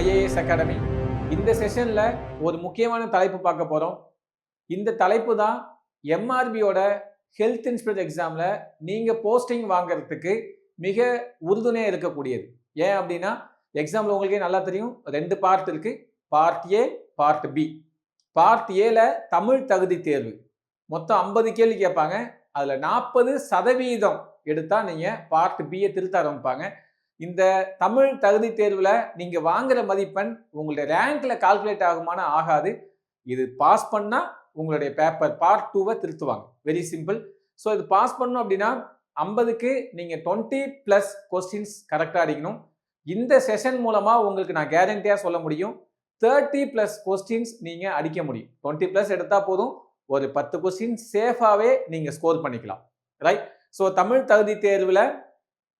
IAS academy இந்த செஷனில் ஒரு முக்கியமான தலைப்பு பார்க்க போகிறோம் இந்த தலைப்பு தான் எம்ஆர்பியோட ஹெல்த் இன்ஸ்பெக்டர் எக்ஸாமில் நீங்கள் போஸ்டிங் வாங்கிறதுக்கு மிக உறுதுணையாக இருக்கக்கூடியது. ஏன் அப்படின்னா எக்ஸாமில் உங்களுக்கே நல்லா தெரியும். ரெண்டு பார்ட் இருக்குது part A part B part ஏல தமிழ் தகுதி தேர்வு. மொத்தம் ஐம்பது கேள்வி கேட்பாங்க. அதில் நாற்பது சதவீதம் எடுத்தால் நீங்கள் பார்ட் பியை திருத்த ஆரம்பிப்பாங்க. இந்த தமிழ் தகுதி தேர்வில் நீங்கள் வாங்குற மதிப்பெண் உங்களுடைய ரேங்கில் கால்குலேட் ஆகுமான ஆகாது. இது பாஸ் பண்ணால் உங்களுடைய பேப்பர் பார்ட் டூவை திருத்துவாங்க. வெரி சிம்பிள் ஸோ இது பாஸ் பண்ணணும் அப்படின்னா ஐம்பதுக்கு நீங்கள் டுவெண்ட்டி ப்ளஸ் கொஸ்டின்ஸ் கரெக்டாக அடிக்கணும். இந்த செஷன் மூலமாக உங்களுக்கு நான் கேரண்டியாக சொல்ல முடியும். தேர்ட்டி ப்ளஸ் கொஸ்டின்ஸ் நீங்கள் அடிக்க முடியும். டுவெண்ட்டி ப்ளஸ் எடுத்தால் போதும். ஒரு பத்து கொஸ்டின் சேஃபாகவே நீங்கள் ஸ்கோர் பண்ணிக்கலாம். ரைட் ஸோ தமிழ் தகுதி தேர்வில்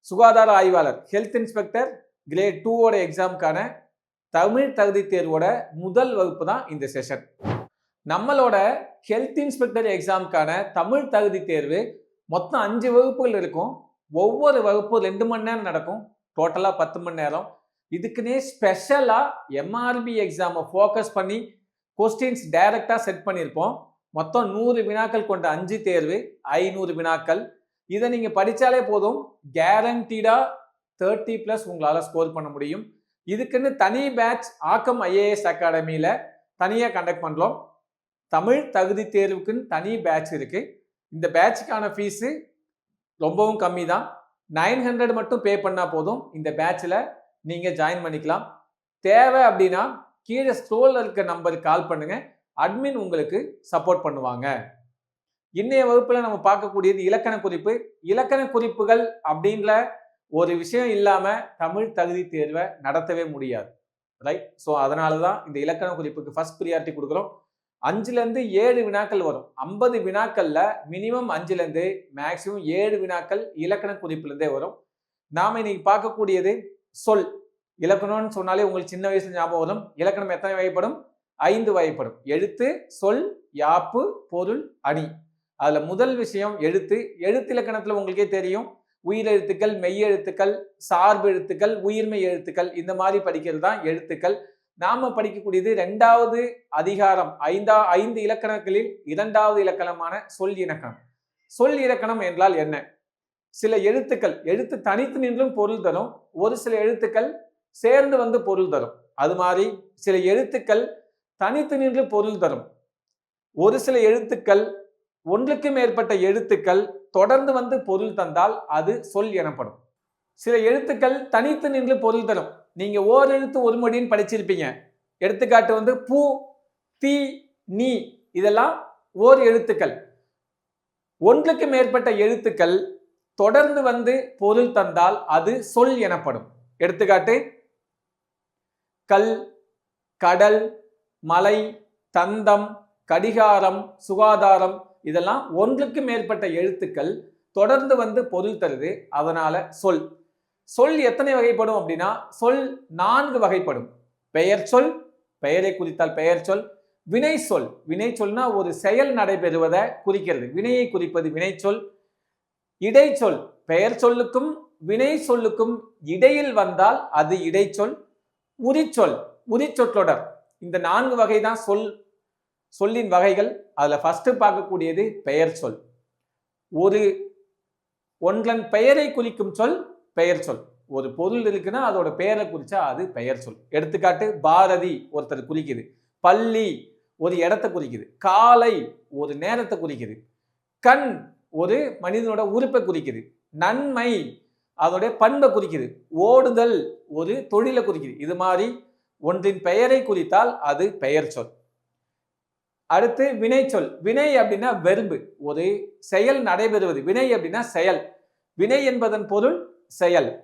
சுகாதார ஆய்வாளர் ஹெல்த் இன்ஸ்பெக்டர் கிரேட் டூவோட எக்ஸாமுக்கான தமிழ் தகுதி தேர்வோட முதல் வகுப்பு தான் இந்த செஷன் நம்மளோட ஹெல்த் இன்ஸ்பெக்டர் எக்ஸாமுக்கான தமிழ் தகுதி தேர்வு மொத்தம் அஞ்சு வகுப்புகள் இருக்கும். ஒவ்வொரு வகுப்பும் ரெண்டு மணி நேரம் நடக்கும். டோட்டலாக பத்து மணி நேரம். இதுக்குன்னே ஸ்பெஷலாக எம்ஆர்பி எக்ஸாமை ஃபோக்கஸ் பண்ணி கொஸ்டின்ஸ் டைரெக்டாக செட் பண்ணியிருப்போம். மொத்தம் நூறு வினாக்கள் கொண்ட அஞ்சு தேர்வு ஐநூறு வினாக்கள் இதை நீங்கள் படித்தாலே போதும். கேரண்டீடாக தேர்ட்டி ப்ளஸ் உங்களால் ஸ்கோர் பண்ண முடியும். இதுக்குன்னு தனி பேட்ச் ஆக்கம் ஐஏஎஸ் அகாடமியில் தனியாக கண்டக்ட் பண்ணுறோம் தமிழ் தகுதி தேர்வுக்குன்னு தனி பேட்ச் இருக்குது இந்த பேட்சுக்கான ஃபீஸு ரொம்பவும் கம்மி தான். நைன் ஹண்ட்ரட் மட்டும் பே பண்ணால் போதும். இந்த பேட்சில் நீங்கள் ஜாயின் பண்ணிக்கலாம். தேவை அப்படின்னா கீழே ஸ்க்ரோலில் இருக்க நம்பருக்கு கால் பண்ணுங்கள் அட்மின் உங்களுக்கு சப்போர்ட் பண்ணுவாங்க. இன்றைய வகுப்பில் நம்ம பார்க்கக்கூடியது இலக்கண குறிப்பு. இலக்கண குறிப்புகள் அப்படின்ற ஒரு விஷயம் இல்லாமல் தமிழ் தகுதி தேர்வை நடத்தவே முடியாது. ரைட் ஸோ அதனால தான் இந்த இலக்கண குறிப்புக்கு ஃபர்ஸ்ட் ப்ரியாரிட்டி கொடுக்குறோம். அஞ்சுலேருந்து ஏழு வினாக்கள் வரும். ஐம்பது வினாக்களில் மினிமம் அஞ்சுலேருந்து மேக்ஸிமம் மேக்சிமம் ஏழு வினாக்கள் இலக்கண குறிப்புலேருந்தே வரும். நாம் இன்னைக்கு பார்க்கக்கூடியது சொல். இலக்கணம்னு சொன்னாலே உங்களுக்கு சின்ன வயசு ஞாபகம் வரும். இலக்கணம் எத்தனை வகைப்படும்? ஐந்து வகைப்படும். எழுத்து சொல் யாப்பு பொருள் அணி. அதில் முதல் விஷயம் எழுத்து. எழுத்து இலக்கணத்தில் உங்களுக்கே தெரியும். உயிரெழுத்துக்கள் மெய்யெழுத்துக்கள் சார்பு எழுத்துக்கள் உயிர்மெய் எழுத்துக்கள் இந்த மாதிரி படிக்கிறது தான் எழுத்துக்கள். நாம படிக்கக்கூடியது ரெண்டாவது அதிகாரம் ஐந்தா ஐந்து இலக்கணங்களில் இரண்டாவது இலக்கணமான சொல் இலக்கணம் சொல் இலக்கணம் என்றால் என்ன? சில எழுத்துக்கள் எழுத்து தனித்து நின்றும் பொருள் தரும். ஒரு சில எழுத்துக்கள் சேர்ந்து வந்து பொருள் தரும். அது மாதிரி சில எழுத்துக்கள் தனித்து நின்று பொருள் தரும். ஒரு சில எழுத்துக்கள் ஒன்றுக்கு மேற்பட்ட எழுத்துக்கள் தொடர்ந்து வந்து பொருள் தந்தால் அது சொல் எனப்படும். சில எழுத்துக்கள் தனித்து நின்று பொருள் தரும். நீங்க ஓர் எழுத்து ஒரு மொழின்னு படிச்சிருப்பீங்க. எடுத்துக்காட்டு வந்து பூ தீ நீ இதெல்லாம் ஓர் எழுத்துக்கள். ஒன்றுக்கு மேற்பட்ட எழுத்துக்கள் தொடர்ந்து வந்து பொருள் தந்தால் அது சொல் எனப்படும். எடுத்துக்காட்டு கல் கடல் மலை தந்தம் கடிகாரம் சுகாதாரம் இதெல்லாம் ஒன்றுக்கு மேற்பட்ட எழுத்துக்கள் தொடர்ந்து வந்து பொருள் தருது. அதனால சொல். சொல் எத்தனை வகைப்படும் அப்படின்னா சொல் நான்கு வகைப்படும். பெயர் சொல் பெயரை குறித்தால் பெயர் சொல் வினை சொல். வினை சொல்னா ஒரு செயல் நடைபெறுவதை குறிக்கிறது. வினையை குறிப்பது வினை சொல் இடைச்சொல் பெயர் சொல்லுக்கும் வினை சொல்லுக்கும் இடையில் வந்தால் அது இடைச்சொல் உரிச்சொல். உரிச்சொற்றொடர். இந்த நான்கு வகை தான் சொல் சொல்லின் வகைகள் அதில் ஃபஸ்ட்டு பார்க்கக்கூடியது பெயர் சொல். ஒரு ஒன்றன் பெயரை குறிக்கும் சொல் பெயர் சொல். ஒரு பொருள் இருக்குன்னா அதோட பெயரை குறிச்சா அது பெயர் சொல். எடுத்துக்காட்டு பாரதி ஒருத்தர் குறிக்குது. பள்ளி ஒரு இடத்தை குறிக்குது. காலை ஒரு நேரத்தை குறிக்குது. கண் ஒரு மனிதனோட உறுப்பை குறிக்குது. நன்மை அதோடைய பண்பை குறிக்குது. ஓடுதல் ஒரு தொழிலை குறிக்குது. இது மாதிரி ஒன்றின் பெயரை குறித்தால் அது பெயர் சொல். அடுத்து வினை சொல். வினை அப்படின்னா வெறும்பு. ஒரு செயல் நடைபெறுவது. வினை அப்படின்னா செயல். வினை என்பதன் பொருள் செயல்.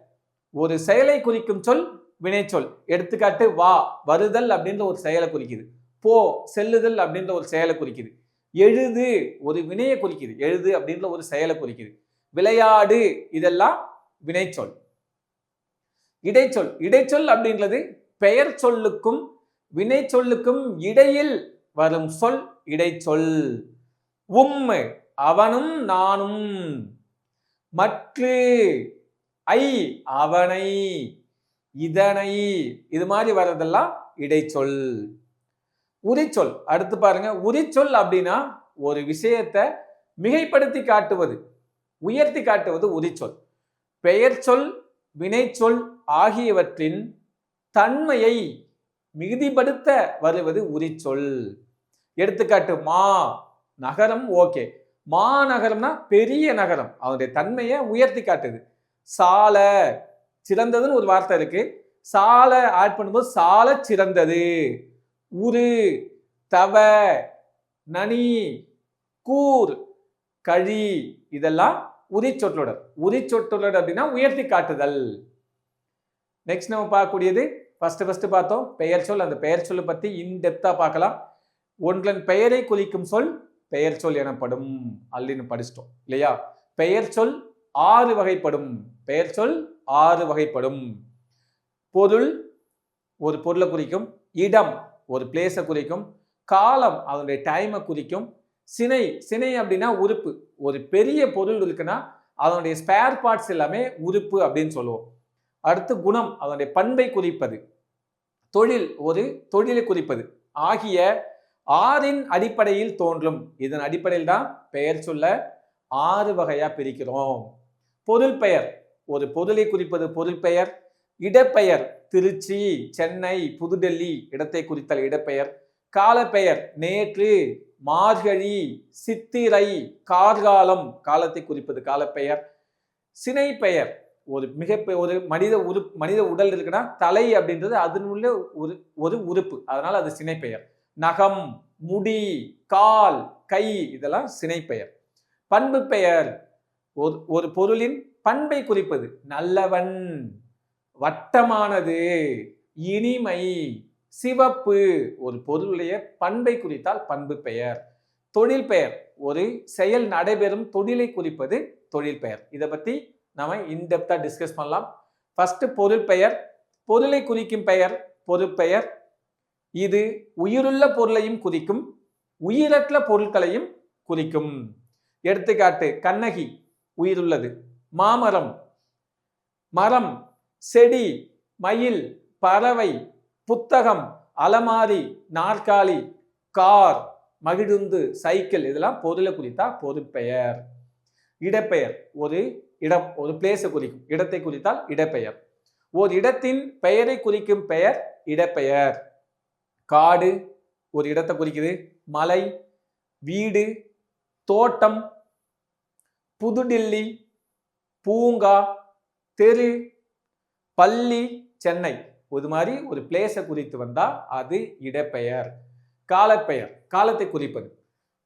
ஒரு செயலை குறிக்கும் சொல் வினை சொல். எடுத்துக்காட்டு வா வருதல் அப்படின்ற ஒரு செயலை குறிக்குது. போ செல்லுதல் அப்படின்ற ஒரு செயலை குறிக்குது. எழுது ஒரு வினையை குறிக்குது. எழுது அப்படின்ற ஒரு செயலை குறிக்குது. விளையாடு இதெல்லாம் வினைச்சொல் இடைச்சொல். இடைச்சொல் அப்படின்றது பெயர் சொல்லுக்கும் வினை சொல்லுக்கும் இடையில் வரும் சொல் இடைச்சொல். உம்மை அவனும் நானும். மற்று ஐ அவனை. இதனை. இது மாதிரி வர்றதெல்லாம் இடைச்சொல். உரிச்சொல். அடுத்து பாருங்க. உரிச்சொல் அப்படின்னா ஒரு விஷயத்தை மிகைப்படுத்தி காட்டுவது உயர்த்தி காட்டுவது உரிச்சொல். பெயர் சொல் வினைச்சொல் ஆகியவற்றின் தன்மையை மிகுதிப்படுத்த வருவது உரிச்சொல். எடுத்துக்காட்டு மா நகரம் ஓகே. மாநகரம்னா பெரிய நகரம். அவருடைய தன்மையை உயர்த்தி காட்டுது. சாலை சிறந்ததுன்னு ஒரு வார்த்தை இருக்கு. சாலை ஆட் பண்ணும்போது சாலை சிறந்தது. உரு தவ நனி கூர் கழி இதெல்லாம் உரிச்சொற்றொடர். உரிச்சொற்றொடர் அப்படின்னா உயர்த்தி காட்டுதல். நெக்ஸ்ட் நம்ம பார்க்கக்கூடியது ஃபஸ்ட்டு ஃபஸ்ட்டு பார்த்தோம். பெயர் சொல். அந்த பெயர் சொல்லை பற்றி இன்டெப்த்தாக பார்க்கலாம். ஒன்றன் பெயரை குறிக்கும் சொல் பெயர் சொல் எனப்படும். அப்படின்னு படிச்சிட்டோம். இல்லையா? பெயர் சொல் ஆறு வகைப்படும். பெயர் சொல் ஆறு வகைப்படும். பொருள் ஒரு பொருளை குறிக்கும். இடம் ஒரு பிளேஸை குறிக்கும். காலம் அதனுடைய டைமை குறிக்கும். சினை சினை அப்படின்னா உறுப்பு. ஒரு பெரிய பொருள் இருக்குன்னா அதனுடைய ஸ்பேர் பார்ட்ஸ் எல்லாமே உறுப்பு அப்படின்னு சொல்லுவோம். அடுத்து குணம் அதனுடைய பண்பை குறிப்பது. தொழில் ஒரு தொழிலை குறிப்பது. ஆகிய ஆறின் அடிப்படையில் தோன்றும். இதன் அடிப்படையில் தான் பெயர் சொல்ல ஆறு வகையா பிரிக்கிறோம். பொருள் பெயர். ஒரு பொருளை குறிப்பது பொருள் பெயர். இடப்பெயர் திருச்சி சென்னை புதுடெல்லி இடத்தை குறித்தல் இடப்பெயர். காலப்பெயர் நேற்று மார்கழி சித்திரை கார்காலம் காலத்தை குறிப்பது காலப்பெயர். சினை பெயர் ஒரு மிக ஒரு மனித உரு மனித உடல் இருக்குன்னா தலை அப்படின்றது அதனுள்ள ஒரு ஒரு உறுப்பு. அதனால அது சினைப்பெயர். நகம் முடி கால் கை இதெல்லாம் சினைப்பெயர். பண்பு பெயர். ஒரு ஒரு பொருளின் பண்பை குறிப்பது. நல்லவன் வட்டமானது இனிமை சிவப்பு. ஒரு பொருளுடைய பண்பை குறித்தால் பண்பு பெயர். தொழில் பெயர். ஒரு செயல் நடைபெறும் தொழிலை குறிப்பது தொழில் பெயர். இதை பத்தி நாம இன்டெப்தா டிஸ்கஸ் பண்ணலாம். ஃபர்ஸ்ட் பொருள் பெயர் பொருளை குறிக்கும் பெயர் பொருட்பெயர் இது உயிருள்ள பொருளையும் குறிக்கும் உயிரற்ற பொருட்களையும் குறிக்கும். எடுத்துக்காட்டு கண்ணகி உயிருள்ளது. மாமரம் மரம் செடி மயில் பறவை புத்தகம் அலமாரி நாற்காலி கார் மகிழுந்து சைக்கிள். இதெல்லாம் பொருளை குறித்தா பொருட்பெயர் இடப்பெயர் ஒரு இடம் ஒரு பிளேஸை குறிக்கும். இடத்தை குறித்தால் இடப்பெயர். ஒரு இடத்தின் பெயரை குறிக்கும் பெயர் இடப்பெயர். காடு ஒரு இடத்தை குறிக்குது. மலை வீடு தோட்டம் புதுடில்லி பூங்கா தெரு பள்ளி சென்னை. இது மாதிரி ஒரு பிளேஸை குறித்து வந்தால் அது இடப்பெயர். காலப்பெயர். காலத்தை குறிப்பது.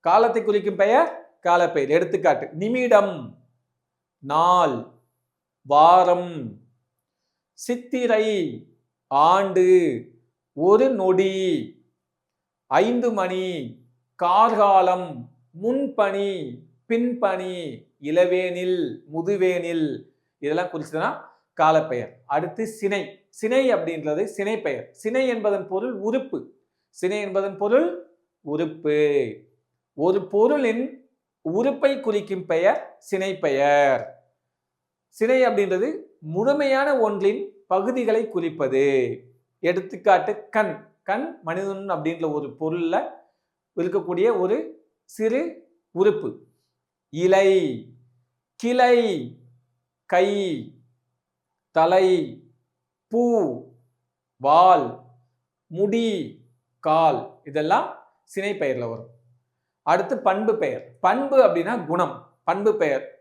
காலத்தை குறிக்கும் பெயர் காலப்பெயர். எடுத்துக்காட்டு நிமிடம். நாள் வாரம் சித்திரை ஆண்டு ஒரு நொடி ஐந்து மணி கார்காலம் முன்பணி பின்பணி இளவேனில் முதுவேனில் இதெல்லாம் குறிச்சதுன்னா காலப்பெயர். அடுத்து சினை. சினை அப்படின்றது சினை பெயர் சினை என்பதன் பொருள் உறுப்பு. சினை என்பதன் பொருள் உறுப்பு. ஒரு பொருளின் உறுப்பை குறிக்கும் பெயர் சினை பெயர் சினை அப்படின்றது முழுமையான ஒன்றின் பகுதிகளை குறிப்பது. எடுத்துக்காட்டு கண். கண் மனிதன் அப்படின்ற ஒரு பொருளில் இருக்கக்கூடிய ஒரு சிறு உறுப்பு. இலை கிளை கை தலை பூ வால் முடி கால் இதெல்லாம் சினை பெயரில் வரும். அடுத்து பண்பு பெயர். பண்பு அப்படின்னா குணம். பண்பு பெயர்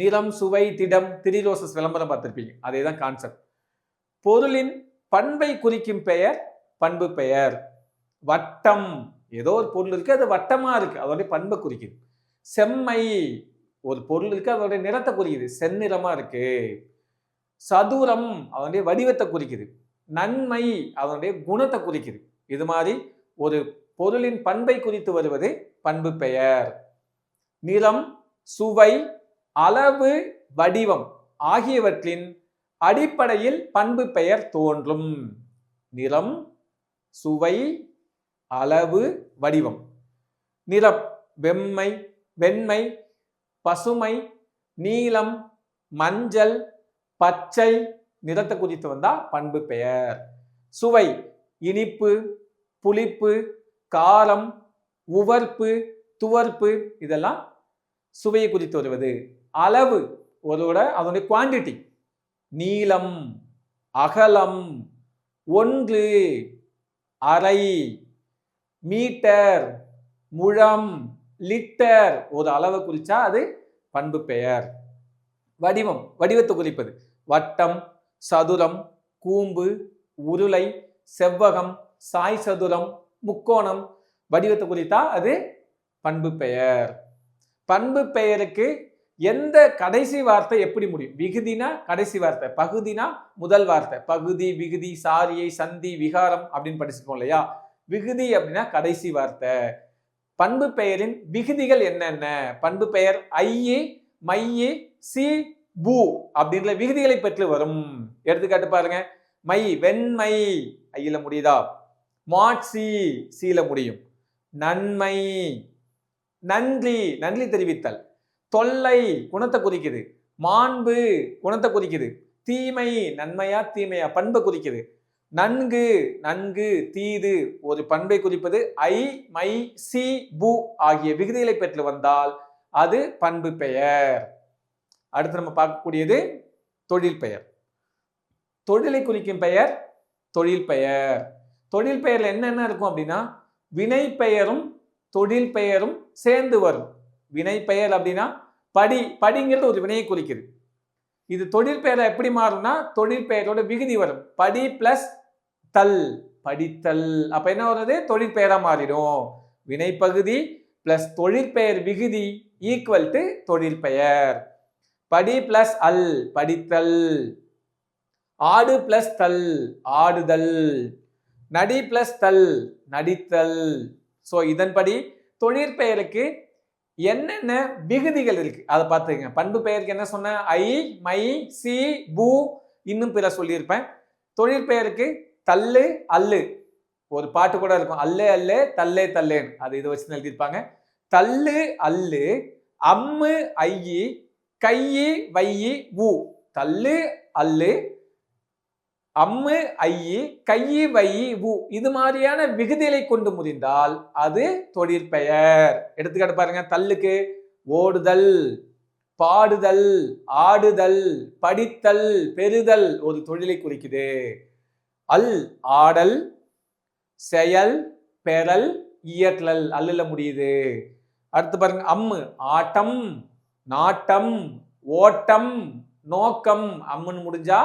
நிறம் சுவை திடம் திரிரோசஸ் விளம்பரம் பார்த்துருப்பீங்க. அதே தான் கான்செப்ட் பொருளின் பண்பை குறிக்கும் பெயர் பண்பு பெயர். வட்டம். ஏதோ ஒரு பொருள் இருக்கு அது வட்டமா இருக்கு அதோடைய பண்பை குறிக்குது. செம்மை. ஒரு பொருள் இருக்கு அதோடைய நிறத்தை குறிக்குது. செந்நிறமா இருக்கு. சதுரம் அதனுடைய வடிவத்தை குறிக்குது. நன்மை அதனுடைய குணத்தை குறிக்குது. இது மாதிரி ஒரு பொருளின் பண்பை குறித்து வருவது பண்பு பெயர். நிறம் சுவை அளவு வடிவம் ஆகியவற்றின் அடிப்படையில் பண்பு பெயர் தோன்றும். நிறம் சுவை அளவு வடிவம். நிறம் வெம்மை வெண்மை பசுமை நீலம் மஞ்சள் பச்சை. நிறத்தை குறித்து வந்தா பண்பு பெயர். சுவை இனிப்பு புளிப்பு காரம் உவர்ப்பு துவர்ப்பு இதெல்லாம் சுவையை குறித்து வருவது. அளவு. அதோட அதனுடைய குவாண்டிட்டி நீளம் அகலம் ஒன்று அரை மீட்டர் முழம் லிட்டர். ஒரு அளவை குறிச்சா அது பண்பு பெயர். வடிவம் வடிவத்தை குறிப்பது. வட்டம் சதுரம் கூம்பு உருளை செவ்வகம் சாய் சதுரம் முக்கோணம். வடிவத்தை குறித்தா அது பண்பு பெயர். பண்பு பெயருக்கு எந்த கடைசி வார்த்தை எப்படி முடியும்? விகுதினா கடைசி வார்த்தை பகுதினா முதல் வார்த்தை. பகுதி விகுதி சாரியை சந்தி விகாரம் அப்படின்னு படிச்சிருக்கோம் இல்லையா? விகுதி அப்படின்னா கடைசி வார்த்தை. பண்பு பெயரின் விகுதிகள் என்னென்ன? பண்பு பெயர் ஐயே மையே சி பூ அப்படின்ற விகுதிகளை பெற்று வரும். எடுத்துக்காட்டு பாருங்க. மை வெண்மை. ஐயில முடியுதா? மாட்சி சீல முடியும். நன்மை. நன்றி. நன்றி தெரிவித்தல். தொல்லை குணத்தை குறிக்குது மாண்பு குணத்தை குறிக்குது தீமை நன்மையா தீமையா? பண்பை குறிக்குது நன்கு நன்கு தீது ஒரு பண்பை குறிப்பது ஐ மை சி பு ஆகிய விகுதிகளை பெற்று வந்தால் அது பண்பு பெயர். அடுத்து நம்ம பார்க்கக்கூடியது தொழில் பெயர். தொழிலை குறிக்கும் பெயர் தொழில் பெயர். தொழில் பெயர்ல என்னென்ன இருக்கும் அப்படின்னா வினை பெயரும் தொழில் பெயரும் சேர்ந்து வரும். வினை பெயர் அப்படின்னா படி படிங்கிறது ஒரு வினையை குறிக்குது. இது தொழில் பெயரை எப்படி மாறும்னா தொழில் பெயரோட விகுதி வரும். படி பிளஸ் தல் படித்தல். அப்ப என்ன வருது தொழில் பெயரா மாறிடும். வினைப்பகுதி பிளஸ் தொழிற்பெயர் விகுதி ஈக்குவல் டு தொழில் பெயர். படி பிளஸ் அல் படித்தல். ஆடு பிளஸ் தல் ஆடுதல். நடி பிளஸ் தல் நடித்தல். ஸோ இதன்படி தொழிற்பெயருக்கு என்னென்ன விகுதிகள் இருக்கு? அதை பார்த்துக்கங்க. பண்பு பெயருக்கு என்ன சொன்னேன்? ஐ மை சி பூ இன்னும் பிற சொல்லியிருப்பேன். தொழிற்பெயருக்கு தள்ளு அல்லு. ஒரு பாட்டு கூட இருக்கும். அல்லு அல்லே தல்லே தல்லேன்னு. அது இதை வச்சு எழுதியிருப்பாங்க. தள்ளு அல்லு அம்மு ஐயி கையி வையி ஊ. தள்ளு அல்லு அம்மு ஐயி கையி வையி உ இது மாதிரியான விகுதிகளை கொண்டு முடிந்தால் அது தொழிற்பெயர் எடுத்துக்காட்டு பாருங்க தள்ளுக்கு ஓடுதல் பாடுதல் ஆடுதல் படித்தல் பெறுதல் ஒரு தொழிலை குறிக்குது. அல் ஆடல் செயல் பெறல் இயற்றல் அல்லல முடியுது. அடுத்து பாருங்க அம்மு ஆட்டம் நாட்டம் ஓட்டம் நோக்கம் அம்முன்னு முடிஞ்சா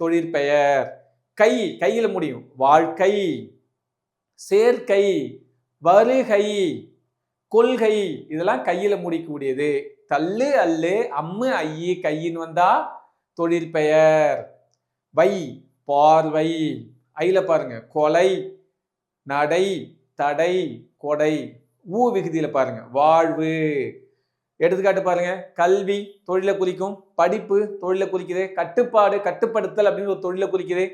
தொழிற்பெயர். கை கையில் முடியும். வாழ்க்கை. சேர்க்கை. வருகை. கொள்கை. இதெல்லாம் கையில முடிக்கக்கூடியது. தள்ளு அல்லு அம்மு ஐயி கையின்னு வந்தா தொழிற்பெயர். வை பார்வை. ஐல பாருங்க. கொலை நடை தடை கொடை. ஊ விகுதியில பாருங்க. வாழ்வு. எடுத்துக்காட்டு பாருங்க. கல்வி தொழிலை குறிக்கும் படிப்பு தொழிலை குறிக்குது கட்டுப்பாடு கட்டுப்படுத்தல் அப்படின்னு ஒரு தொழிலை குறிக்குது.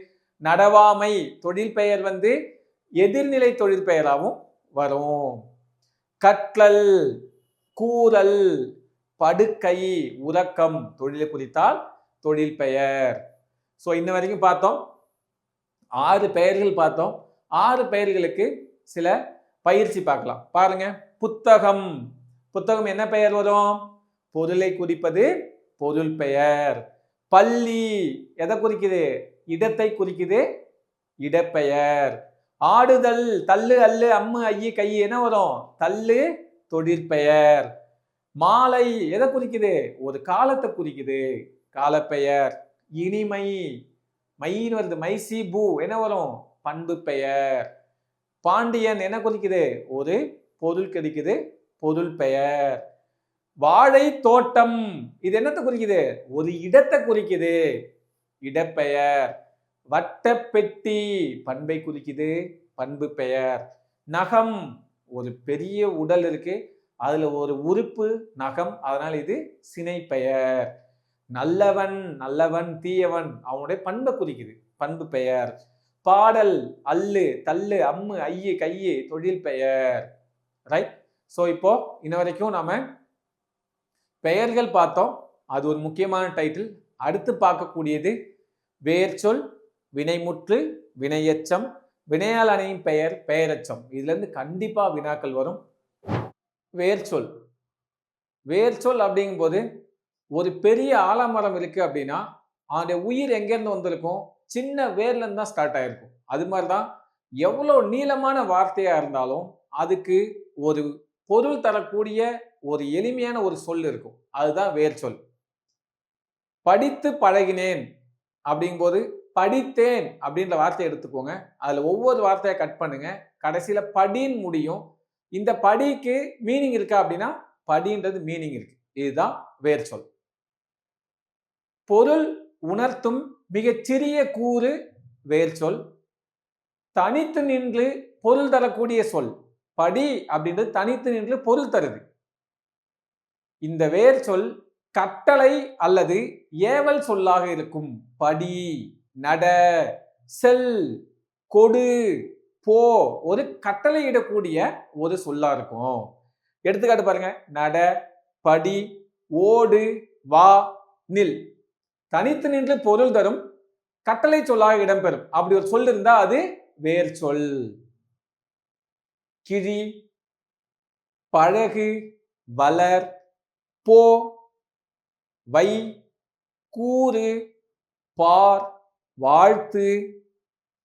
நடவாமை தொழில் பெயர் வந்து எதிர்நிலை தொழில் பெயராகவும் வரும். கற்றல் கூறல் படுக்கை உறக்கம் தொழிலை குறித்தால் தொழில் பெயர். ஸோ இன்ன வரைக்கும் பார்த்தோம். ஆறு பெயர்கள் பார்த்தோம். ஆறு பெயர்களுக்கு சில பயிற்சி பார்க்கலாம். பாருங்க. புத்தகம் புத்தகம் என்ன பெயர் வரும்? பொருளை குறிப்பது பொருள் பெயர். பள்ளி. எதை குறிக்குது? இடத்தை குறிக்குது இடப்பெயர். ஆடுதல் தள்ளு அல்லு அம்மு ஐயி கை என்ன வரும்? தள்ளு தொழிற்பெயர். மாலை எதை குறிக்குது? ஒரு காலத்தை குறிக்குது. காலப்பெயர். இனிமை. மைன்னு வருது. மைசி பூ என்ன வரும்? பண்பு பெயர். பாண்டியன் என்ன குறிக்குது? ஒரு பொருள் கிடைக்குது. பொருள் பெயர். வாழை தோட்டம். இது என்னத்தை குறிக்குது? ஒரு இடத்தை குறிக்குது. இடப்பெயர். வட்டப்பெட்டி பண்பை குறிக்குது. பண்பு பெயர். நகம். ஒரு பெரிய உடல் இருக்கு. அதுல ஒரு உறுப்பு நகம். அதனால இது சினை பெயர் நல்லவன் நல்லவன் தீயவன். அவனுடைய பண்பை குறிக்குது. பண்பு பெயர். பாடல் அல்லு தள்ளு அம்மு ஐயு கையு தொழில் பெயர். ரைட்? ஸோ இப்போ இன்ன வரைக்கும் நாம பெயர்கள் பார்த்தோம். அது ஒரு முக்கியமான டைட்டில் அடுத்து பார்க்கக்கூடியது வேர்ச்சொல் வினைமுற்று வினையச்சம் வினையால் அணையும் பெயர் பெயரச்சம். இதுல இருந்து கண்டிப்பா வினாக்கள் வரும். வேர்ச்சொல் வேர்ச்சொல் அப்படிங்கும்போது ஒரு பெரிய ஆலமரம் இருக்கு அப்படின்னா அதனுடைய உயிர் எங்கேருந்து வந்திருக்கும்? சின்ன வேர்ல இருந்து தான் ஸ்டார்ட் ஆயிருக்கும். அது மாதிரி தான் எவ்வளோ நீளமான வார்த்தையா இருந்தாலும் அதுக்கு ஒரு பொருள் தரக்கூடிய ஒரு எளிமையான ஒரு சொல் இருக்கும். அதுதான் வேர் சொல். படித்து பழகினேன் அப்படிங்கும்போது படித்தேன் அப்படின்ற வார்த்தையை எடுத்துக்கோங்க. அதில் ஒவ்வொரு வார்த்தையை கட் பண்ணுங்க. கடைசியில் படின்னு முடியும். இந்த படிக்கு மீனிங் இருக்கா அப்படின்னா படின்றது மீனிங் இருக்கு. இதுதான் வேர் சொல். பொருள் உணர்த்தும் மிகச்சிறிய கூறு வேர் சொல். தனித்து நின்று பொருள் தரக்கூடிய சொல். படி அப்படின்றது தனித்து நின்று பொருள் தருது. இந்த வேர் சொல் கட்டளை அல்லது ஏவல் சொல்லாக இருக்கும். படி நட செல் கொடு போ ஒரு கட்டளையிடக்கூடிய ஒரு சொல்லா இருக்கும். எடுத்துக்காட்டு பாருங்க. நட படி ஓடு வா நில். தனித்து நின்று பொருள் தரும் கட்டளை சொல்லாக இடம்பெறும். அப்படி ஒரு சொல் இருந்தா அது வேர் சொல். கிழி பழகு வளர் போ வை கூறு பார் வாழ்த்து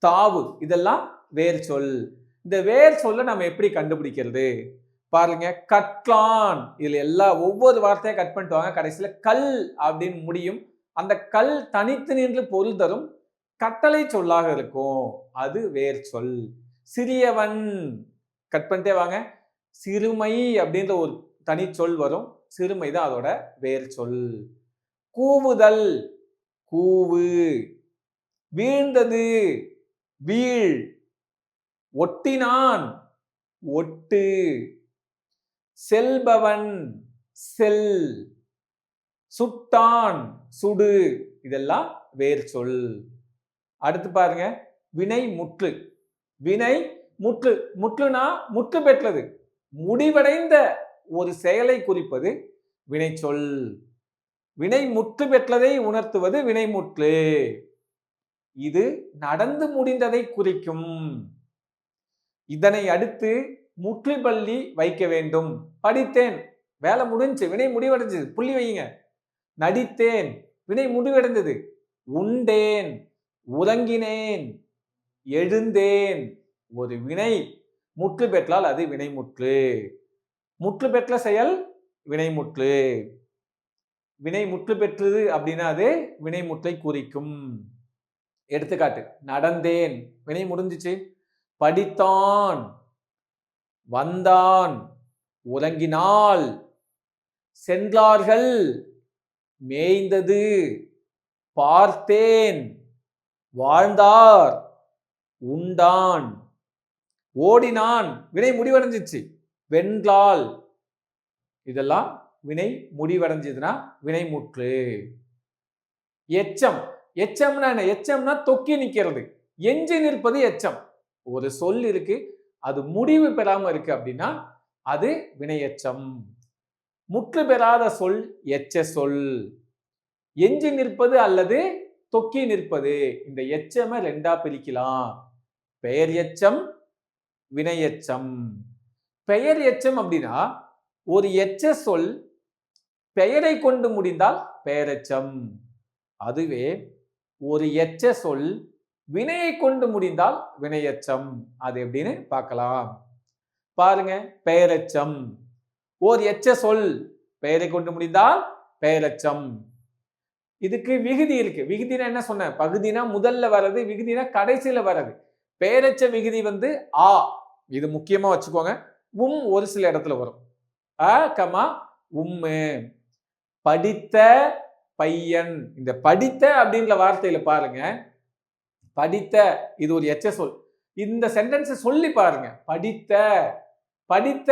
தாவு. இதெல்லாம் வேர் சொல். இந்த வேர் சொல்ல நம்ம எப்படி கண்டுபிடிக்கிறது? பாருங்க கற்றான் இதுல எல்லா ஒவ்வொரு வார்த்தையும் கட் பண்ணிட்டு வாங்க. கடைசியில கல் அப்படின்னு முடியும். அந்த கல் தனித்து நின்று பொருள் தரும் கட்டளை சொல்லாக இருக்கும். அது வேர் சொல். சிறியவன். கட் பண்ணிட்டே வாங்க. சிறுமை அப்படின்ற ஒரு தனி சொல் வரும். சிறுமை தான் அதோட வேர் சொல். கூவுதல். கூவு. வீழ்ந்தது. வீழ். ஒட்டினான். ஒட்டு. செல்பவன். செல். சுட்டான். சுடு. இதெல்லாம் வேர் சொல். அடுத்து பாருங்க. வினை முற்று. வினை முற்று முற்றுனா முற்று பெற்றது. முடிவடைந்த ஒரு செயலை குறிப்பது வினை சொல் வினை முற்று பெற்றதை உணர்த்துவது வினைமுற்று. இது நடந்து முடிந்ததை குறிக்கும். இதனை அடுத்து முற்று பள்ளி வைக்க வேண்டும். படித்தேன். வேலை முடிஞ்சு வினை முடிவடைஞ்சது. புள்ளி வையுங்க. நடித்தேன். வினை முடிவடைந்தது. உண்டேன். உறங்கினேன். எழுந்தேன். ஒரு வினை முற்று பெற்றால் அது வினைமுற்று முற்று. பெற்ற செயல் வினைமுற்று வினை முற்று பெற்றது அப்படின்னா அது வினைமுற்றை குறிக்கும். எடுத்துக்காட்டு நடந்தேன். வினை முடிஞ்சிச்சு. படித்தான். வந்தான். உறங்கினாள் சென்றார்கள். மேய்ந்தது. பார்த்தேன். வாழ்ந்தார். உண்டான். ஓடினான். வினை முடிவடைஞ்சிச்சு. வென்றால் இதெல்லாம் வினை முடிவடைஞ்சதுன்னா வினைமுற்று எச்சம். எச்சம்னா என்ன? எச்சம்னா தொக்கி நிற்கிறது எஞ்சி நிற்பது எச்சம். ஒரு சொல் இருக்கு. அது முடிவு பெறாம இருக்கு அப்படின்னா அது வினையச்சம் முற்று பெறாத சொல் எச்ச சொல். எஞ்சி நிற்பது அல்லது தொக்கி நிற்பது. இந்த எச்சமை ரெண்டா பிரிக்கலாம். பெயர் எச்சம் வினையச்சம். பெயர் எச்சம் அப்படின்னா ஒரு எச்ச சொல் பெயரை கொண்டு முடிந்தால் பெயரெச்சம். அதுவே ஒரு எச்ச சொல் வினையை கொண்டு முடிந்தால் வினையச்சம். அது எப்படின்னு பார்க்கலாம். பாருங்க பெயரெச்சம். ஓர் எச்ச சொல் பெயரை கொண்டு முடிந்தால் பெயரெச்சம். இதுக்கு விகுதி இருக்கு. விகுதினா என்ன சொன்னேன்? பகுதினா முதல்ல வர்றது விகுதினா கடைசியில வர்றது. பெயரச்ச விகுதி வந்து ஆ. இது முக்கியமாக வச்சுக்கோங்க. உம் ஒரு சில இடத்துல வரும். அ கமா உம்மு. படித்த பையன். இந்த படித்த அப்படின்ற வார்த்தையில பாருங்க. படித்த இது ஒரு எச்ச சொல். இந்த சென்டென்ஸை சொல்லி பாருங்க. படித்த படித்த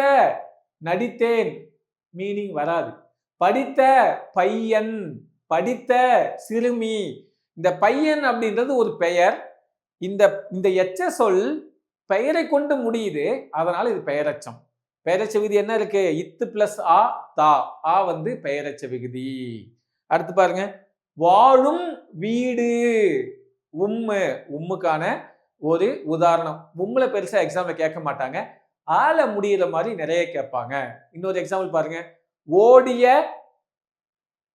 நடித்தேன். மீனிங் வராது. படித்த பையன் படித்த சிறுமி. இந்த பையன் அப்படின்றது ஒரு பெயர். இந்த இந்த எச்ச சொல் பெயரை கொண்டு முடியுது அதனால இது பெயரச்சம். பெயரச்ச விகுதி என்ன இருக்கு? இத்து பிளஸ் ஆ தா. ஆ வந்து பெயரச்ச விகுதி அடுத்து பாருங்க. வாழும் வீடு. உம்மு. உம்முக்கான ஒரு உதாரணம். உம்முல பெருசா எக்ஸாம்ல கேட்க மாட்டாங்க. ஆல முடியிற மாதிரி நிறைய கேட்பாங்க. இன்னொரு எக்ஸாம்பிள் பாருங்க. ஓடிய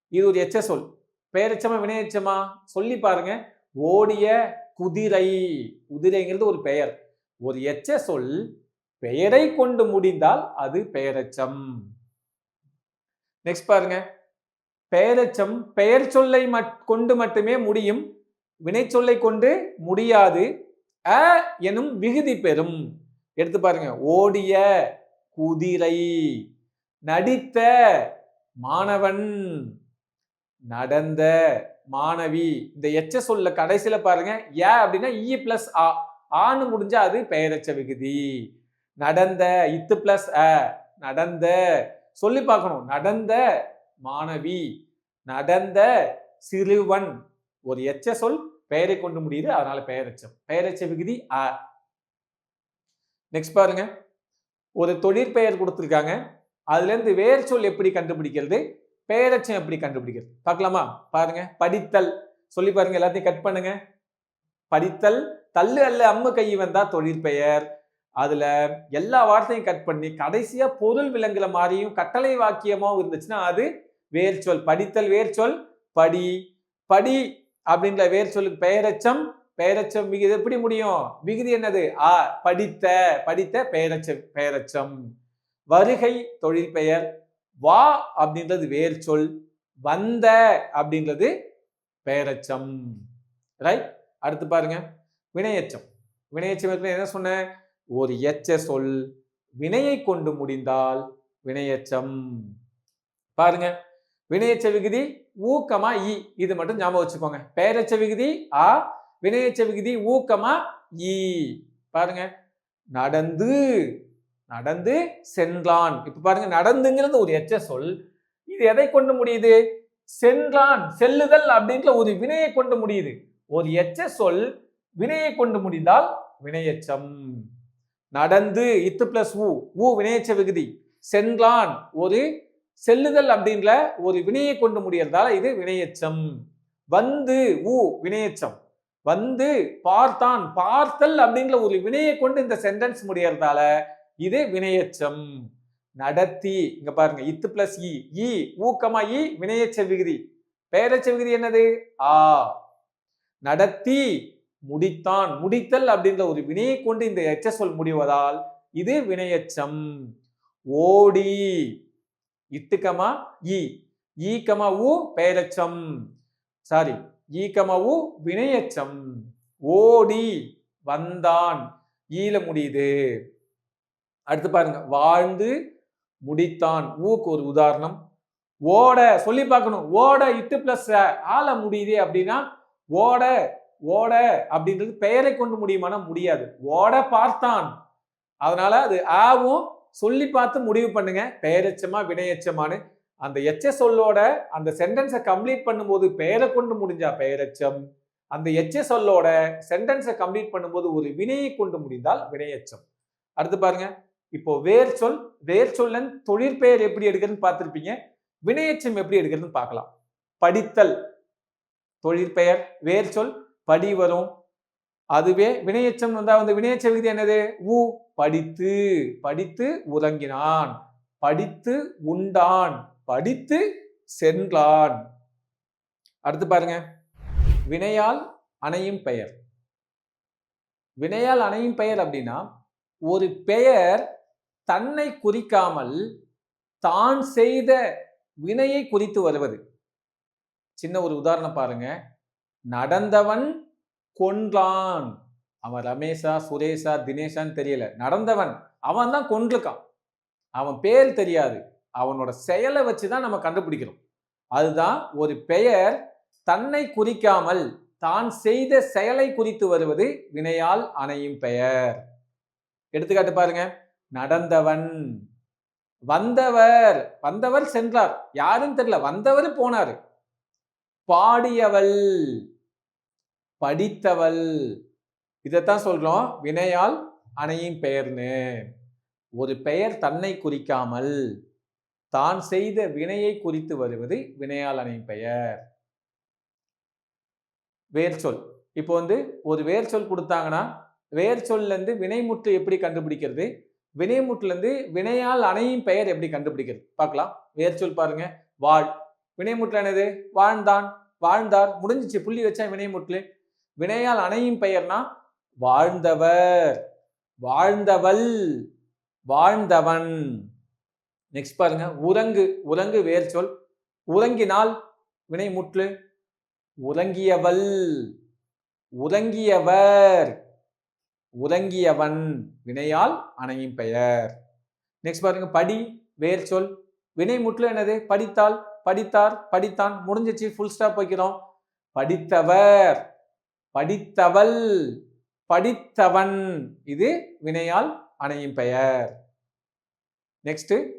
இது ஒரு எச்ச சொல். பெயரச்சமா வினையச்சமா? சொல்லி பாருங்க. ஓடிய குதிரை. குதிரைங்கிறது ஒரு பெயர். ஒரு எச்ச சொல் பெயரை கொண்டு முடிந்தால் அது பெயரச்சம். நெக்ஸ்ட் பாருங்க. பெயரச்சம் பெயர் சொல்லை மட்- கொண்டு மட்டுமே முடியும். வினை சொல்லை கொண்டு முடியாது. அ எனும் விகுதி பெறும். எடுத்து பாருங்க. ஓடிய குதிரை நடித்த மாணவன் நடந்த மாணவி. இந்த எச்ச சொல்ல கடைசியில பாருங்க. ஏ அப்படின்னா இ பிளஸ் ஆ ஆன்னு முடிஞ்சா அது பெயரச்ச விகுதி. நடந்த இத்து பிளஸ் அ நடந்த சொல்லி பார்க்கணும். நடந்த மாணவி நடந்த சிறுவன். ஒரு எச்ச சொல் பெயரை கொண்டு முடியுது அதனால பெயரச்சம். பெயரச்ச விகுதி அ. நெக்ஸ்ட் பாருங்க. ஒரு தொழிற்பெயர் கொடுத்துருக்காங்க. அதுலேருந்து வேர் சொல் எப்படி கண்டுபிடிக்கிறது? பெயரச்சம் எப்படி கண்டுபிடிக்கிறது? பார்க்கலாமா? பாருங்க. படித்தல். சொல்லி பாருங்க. எல்லாத்தையும் கட் பண்ணுங்க. படித்தல் தள்ளு அல்ல அம்மு கை வந்தா தொழிற்பெயர் அதுல எல்லா வார்த்தையும் கட் பண்ணி கடைசியா பொருள் விலங்குல மாதிரியும் கட்டளை வாக்கியமாகவும் இருந்துச்சுன்னா அது வேர் சொல் படித்தல் வேர் சொல் படி. படி அப்படின்ற வேர் சொல்லுக்கு பெயரச்சம் பெயரெச்சம் விகுதி எப்படி முடியும்? விகுதி என்னது? ஆ படித்த படித்த பெயரச்சம் பெயரச்சம். வருகை தொழில் பெயர். வா அப்படின்றது வேர் சொல் வந்த அப்படின்றது பெயரச்சம். ரைட் அடுத்து பாருங்க. வினையச்சம். வினையச்சம் என்ன சொன்னேன் ஒரு எச்ச சொல் வினையை கொண்டு முடிந்தால் வினையச்சம். பாருங்க. வினையச்ச விகுதி ஊக்கமா இ இது மட்டும் ஞாபகம் வச்சுக்கோங்க. பெயரச்ச விகுதி ஆ வினையச்ச விகுதி ஊக்கமா இ பாருங்க. நடந்து நடந்து சென்றான். இப்ப பாருங்க நடந்துங்கிறது ஒரு எச்ச சொல். இது எதை கொண்டு முடியுது? சென்றான். செல்லுதல் அப்படின்ற ஒரு வினையை கொண்டு முடியுது. ஒரு எச்ச சொல் வினையை கொண்டு முடிந்தால் வினையச்சம் நடந்து இத்து பிளஸ் ஊ. ஊ வினையச்ச விகுதி. சென்றான் ஒரு செல்லுதல் அப்படின்ற ஒரு வினையை கொண்டு முடியறதால இது வினையச்சம் வந்து ஊ வினையச்சம் வந்து பார்த்தான். பார்த்தல் அப்படின்ற ஒரு வினையை கொண்டு இந்த சென்டென்ஸ் முடியறதால இது வினையச்சம் நடத்தி இங்க பாருங்க இத்து பிளஸ் இ. இ ஊக்கமா இ வினையச்ச விகுதி. பெயரச்ச விகுதி என்னது? ஆ. நடத்தி முடித்தான். முடித்தல் அப்படின்ற ஒரு வினையை கொண்டு இந்த எச்ச சொல் முடிவதால் இது வினையச்சம். ஓடி. இட்டுக்கமா இ. ஈக்கமா உ பெயரச்சம். சாரி ஈக்கமா உ வினையச்சம். ஓடி. வந்தான். ஈல முடியுது. அடுத்து பாருங்க. வாழ்ந்து முடித்தான். ஊக்கு ஒரு உதாரணம். ஓட. சொல்லி பார்க்கணும். ஓட இட்டு பிளஸ் ஆள முடியுது அப்படின்னா ஓட ஓட அப்படின்றது பெயரை கொண்டு முடியுமானா முடியாது. ஓட பார்த்தான். அதனால அது ஆவும் சொல்லி பார்த்து முடிவு பண்ணுங்க. பெயரெச்சமா வினையச்சமானு அந்த எச்ச சொல்லோட அந்த சென்டென்ஸை கம்ப்ளீட் பண்ணும்போது பெயரை கொண்டு முடிஞ்சா பெயரெச்சம். அந்த எச்ச சொல்லோட சென்டென்ஸை கம்ப்ளீட் பண்ணும்போது ஒரு வினையை கொண்டு முடிந்தால் வினையச்சம். அடுத்து பாருங்க. இப்போ வேர் சொல் வேர் சொல்லன் தொழிற்பெயர் எப்படி எடுக்கிறதுன்னு பார்த்துருப்பீங்க. வினையச்சம் எப்படி எடுக்கிறதுன்னு பார்க்கலாம். படித்தல் தொழிற்பெயர் வேர் சொல் படி வரும். அதுவே வினையச்சம் வந்தா வந்து வினையச்ச விகுதி என்னது? ஊ படித்து படித்து உறங்கினான். படித்து உண்டான். படித்து சென்றான். அடுத்து பாருங்க. வினையால் அணையும் பெயர். வினையால் அணையும் பெயர் அப்படின்னா ஒரு பெயர் தன்னை குறிக்காமல் தான் செய்த வினையை குறித்து வருவது. சின்ன ஒரு உதாரணம் பாருங்க. நடந்தவன் கொன்றான். அவன் ரமேஷா சுரேஷா தினேஷான்னு தெரியல. நடந்தவன் அவன் தான் கொன்றுக்கான். அவன் பேர் தெரியாது. அவனோட செயலை வச்சு தான் நம்ம கண்டுபிடிக்கிறோம். அதுதான் ஒரு பெயர் தன்னை குறிக்காமல் தான் செய்த செயலை குறித்து வருவது வினையால் அணையும் பெயர். எடுத்துக்காட்டு பாருங்க. நடந்தவன் வந்தவர் வந்தவர் சென்றார். யாருன்னு தெரியல. வந்தவர் போனார். பாடியவள். படித்தவள். இதைத்தான் சொல்கிறோம் வினையால் அணையின் பெயர்னு. ஒரு பெயர் தன்னை குறிக்காமல் தான் செய்த வினையை குறித்து வருவது வினையால் அணையின் பெயர். வேர்ச்சொல் இப்போ வந்து ஒரு வேர்ச்சொல் கொடுத்தாங்கன்னா வேர் சொல்லேருந்து வினைமுற்று எப்படி கண்டுபிடிக்கிறது? வினைமுற்றுலேருந்து வினையால் அணையும் பெயர் எப்படி கண்டுபிடிக்கிறது? பார்க்கலாம். வேர்ச்சொல் பாருங்க. வாழ். வினைமுற்று என்னது? வாழ்ந்தான். வாழ்ந்தார். முடிஞ்சிச்சு. புள்ளி வச்சா வினைமுற்று வினையால் அணையும் பெயர்னா வாழ்ந்தவர். வாழ்ந்தவள் வாழ்ந்தவன். நெக்ஸ்ட் பாருங்க. உறங்கு உறங்கு வேர்ச்சொல் உறங்கினால் வினை முற்று. உறங்கியவள் உறங்கியவர். உறங்கியவன் வினையால் அணையும் பெயர். நெக்ஸ்ட் பாருங்க. படி வேர் சொல். வினை முற்று என்னது? படித்தால் படித்தார் படித்தான். முடிஞ்சிச்சு ஃபுல் ஸ்டாப் வைக்கிறோம். படித்தவர். படித்தவள் படித்தவன். இது வினையால் அணையும் பெயர். நெக்ஸ்ட்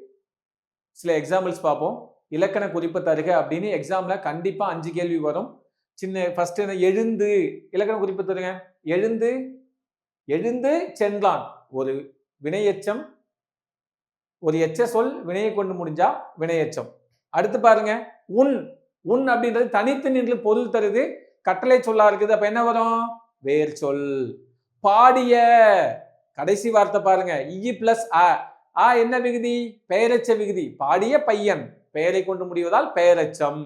சில எக்ஸாம்பிள்ஸ் பார்ப்போம். இலக்கண குறிப்பு தருக அப்படின்னு எக்ஸாம்ல கண்டிப்பா அஞ்சு கேள்வி வரும். சின்ன ஃபர்ஸ்ட் என்ன? எழுந்து. இலக்கண குறிப்பு தருங்க. எழுந்து எழுந்து சென்றான். ஒரு வினையச்சம் ஒரு எச்ச சொல் வினையை கொண்டு முடிஞ்சா வினையச்சம். அடுத்து பாருங்க. உன் உன் அப்படின்றது தனித்து நின்று பொருள் தருது. கட்டளை சொல்லா இருக்குது. அப்ப என்ன வரும்? வேர் சொல். பாடிய கடைசி வார்த்தை பாருங்க. இ பிளஸ் அ. ஆ என்ன விகுதி? பெயரச்ச விகுதி. பாடிய பையன். பெயரை கொண்டு முடிவதால் பெயரச்சம்.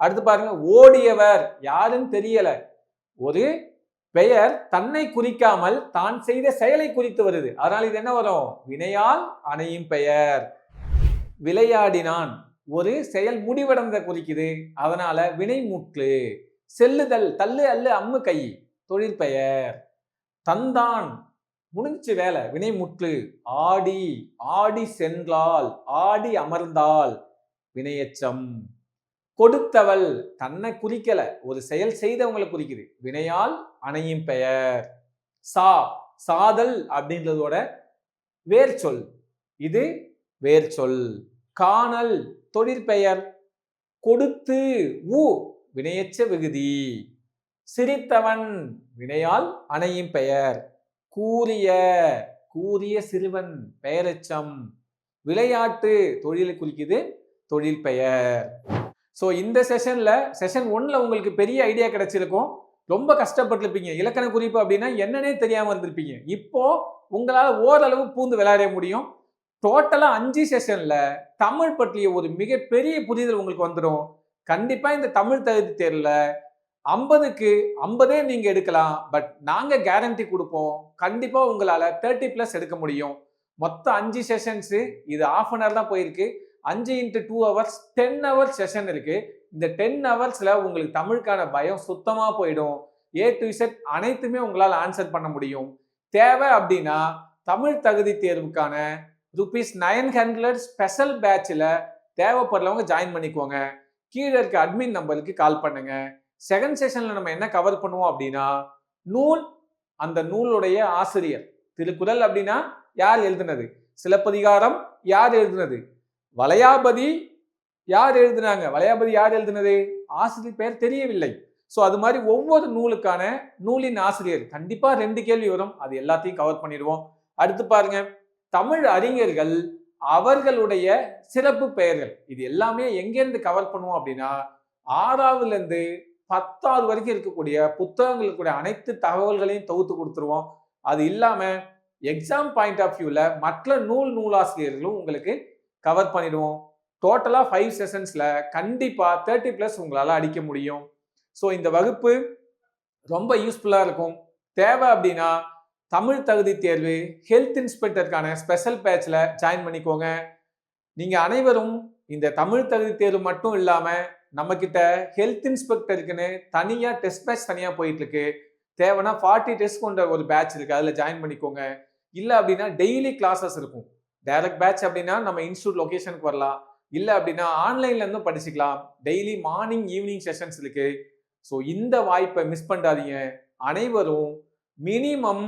அடுத்து பாருங்க. ஓடியவர். யாருன்னு தெரியல. ஒரு பெயர் தன்னை குறிக்காமல் தான் செய்த செயலை குறித்து வருது. அதனால் இது என்ன வரும்? வினையால் அணையும் பெயர். விளையாடினான். ஒரு செயல் முடிவடைந்த குறிக்குது. அதனால வினைமுற்று. செல்லுதல் தள்ளு அல்லு அம்மு கை. தொழிற்பெயர் தந்தான். முடிஞ்சு வேலை. வினைமுற்று ஆடி. ஆடி சென்றால் ஆடி அமர்ந்தால் வினையச்சம். கொடுத்தவள் தன்னை குறிக்கல. ஒரு செயல் செய்தவங்களை குறிக்குது. வினையால் அணையும் பெயர். சா. சாதல் அப்படின்றதோட வேர் சொல். இது வேர் சொல். காணல். தொழிற்பெயர் கொடுத்து உ வினையச்ச விகுதி. சிரித்தவன் வினையால் அணையும் பெயர். கூறிய கூறிய சிறுவன் பெயரச்சம். விளையாட்டு தொழிலை குறிக்குது தொழில் பெயர். ஸோ இந்த செஷன்ல செஷன் ஒன்ல உங்களுக்கு பெரிய ஐடியா கிடைச்சிருக்கும். ரொம்ப கஷ்டப்பட்டிருப்பீங்க. இலக்கண குறிப்பு அப்படின்னா என்னன்னே தெரியாம இருந்திருப்பீங்க. இப்போ உங்களால் ஓரளவு பூந்து விளையாட முடியும். டோட்டலாக அஞ்சு செஷனில் தமிழ் பற்றிய ஒரு மிகப்பெரிய புரிதல் உங்களுக்கு வந்துடும் கண்டிப்பா இந்த தமிழ் தகுதி தேர்வில் ஐம்பதுக்கு ஐம்பதே நீங்க எடுக்கலாம். பட் நாங்க கேரண்டி கொடுப்போம். கண்டிப்பா உங்களால தேர்ட்டி பிளஸ் எடுக்க முடியும். மொத்தம் அஞ்சு செஷன்ஸ் இது ஆஃப் அன் ஹவர் தான் போயிருக்கு. அஞ்சு into two hours ten hours session இருக்கு. இந்த டென் ஹவர்ஸ்ல உங்களுக்கு தமிழுக்கான பயம் சுத்தமா போயிடும். ஏ டு இசட் அனைத்துமே உங்களால் ஆன்சர் பண்ண முடியும். தேவை அப்படின்னா தமிழ் தகுதி தேர்வுக்கான ருபீஸ் நைன் ஹண்ட்ரட் ஸ்பெஷல் பேட்சில் தேவைப்படுறவங்க ஜாயின் பண்ணிக்கோங்க. கீழே இருக்க அட்மின் நம்பருக்கு கால் பண்ணுங்க. செகண்ட் செஷன்ல நம்ம என்ன கவர் பண்ணுவோம் அப்படின்னா நூல் அந்த நூலுடைய ஆசிரியர். திருக்குறள் அப்படின்னா யார் எழுதுனது? சிலப்பதிகாரம் யார் எழுதுனது? வளையாபதி யார் எழுதுனாங்க? வளையாபதி யார் எழுதுனது? ஆசிரியர் பெயர் தெரியவில்லை. ஸோ அது மாதிரி ஒவ்வொரு நூலுக்கான நூலின் ஆசிரியர். கண்டிப்பாக ரெண்டு கேள்வி வரும். அது எல்லாத்தையும் கவர் பண்ணிடுவோம். அடுத்து பாருங்க. தமிழ் அறிஞர்கள் அவர்களுடைய சிறப்பு பெயர்கள். இது எல்லாமே எங்கேருந்து கவர் பண்ணுவோம் அப்படின்னா ஆறாவதுல இருந்து பத்தாவது வரைக்கும் இருக்கக்கூடிய புத்தகங்களுக்கு கூடிய அனைத்து தகவல்களையும் தொகுத்து கொடுத்துருவோம். அது இல்லாம எக்ஸாம் பாயிண்ட் ஆஃப் வியூவில் மற்ற நூல் நூலாசிரியர்களும் உங்களுக்கு கவர் பண்ணிடுவோம். டோட்டலாக ஃபைவ் செஷன்ஸில் கண்டிப்பாக தேர்ட்டி ப்ளஸ் உங்களால் அடிக்க முடியும். ஸோ இந்த வகுப்பு ரொம்ப யூஸ்ஃபுல்லாக இருக்கும். தேவை அப்படின்னா தமிழ் தகுதி தேர்வு ஹெல்த் இன்ஸ்பெக்டருக்கான ஸ்பெஷல் பேட்சில் ஜாயின் பண்ணிக்கோங்க. நீங்கள் அனைவரும் இந்த தமிழ் தகுதி தேர்வு மட்டும் இல்லாமல் நம்மக்கிட்ட ஹெல்த் இன்ஸ்பெக்டருக்குன்னு தனியாக டெஸ்ட் பேட்ச் தனியாக போயிட்டுருக்கு. தேவைன்னா ஃபார்ட்டி டெஸ்ட் கொண்ட ஒரு பேட்ச் இருக்குது அதில் ஜாயின் பண்ணிக்கோங்க. இல்லை அப்படின்னா டெய்லி கிளாஸஸ் இருக்கும். டைரக்ட் பேட்ச் அப்படின்னா நம்ம இன்ஸ்டியூட் லொகேஷனுக்கு வரலாம். இல்லை அப்படின்னா ஆன்லைன்லேருந்தும் படிச்சுக்கலாம். டெய்லி மார்னிங் ஈவினிங் செஷன்ஸ் இருக்குது ஸோ இந்த வாய்ப்பை மிஸ் பண்ணாதீங்க. அனைவரும் minimum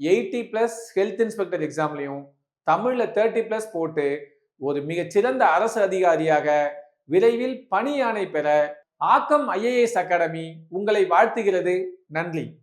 eighty plus health inspector எக்ஸாம்லையும் தமிழில் தேர்ட்டி பிளஸ் போட்டு ஒரு மிகச்சிறந்த அரசு அதிகாரியாக விரைவில் பணி பெற ஆக்கம் ஐஏஎஸ் அகாடமி உங்களை வாழ்த்துகிறது. நன்றி.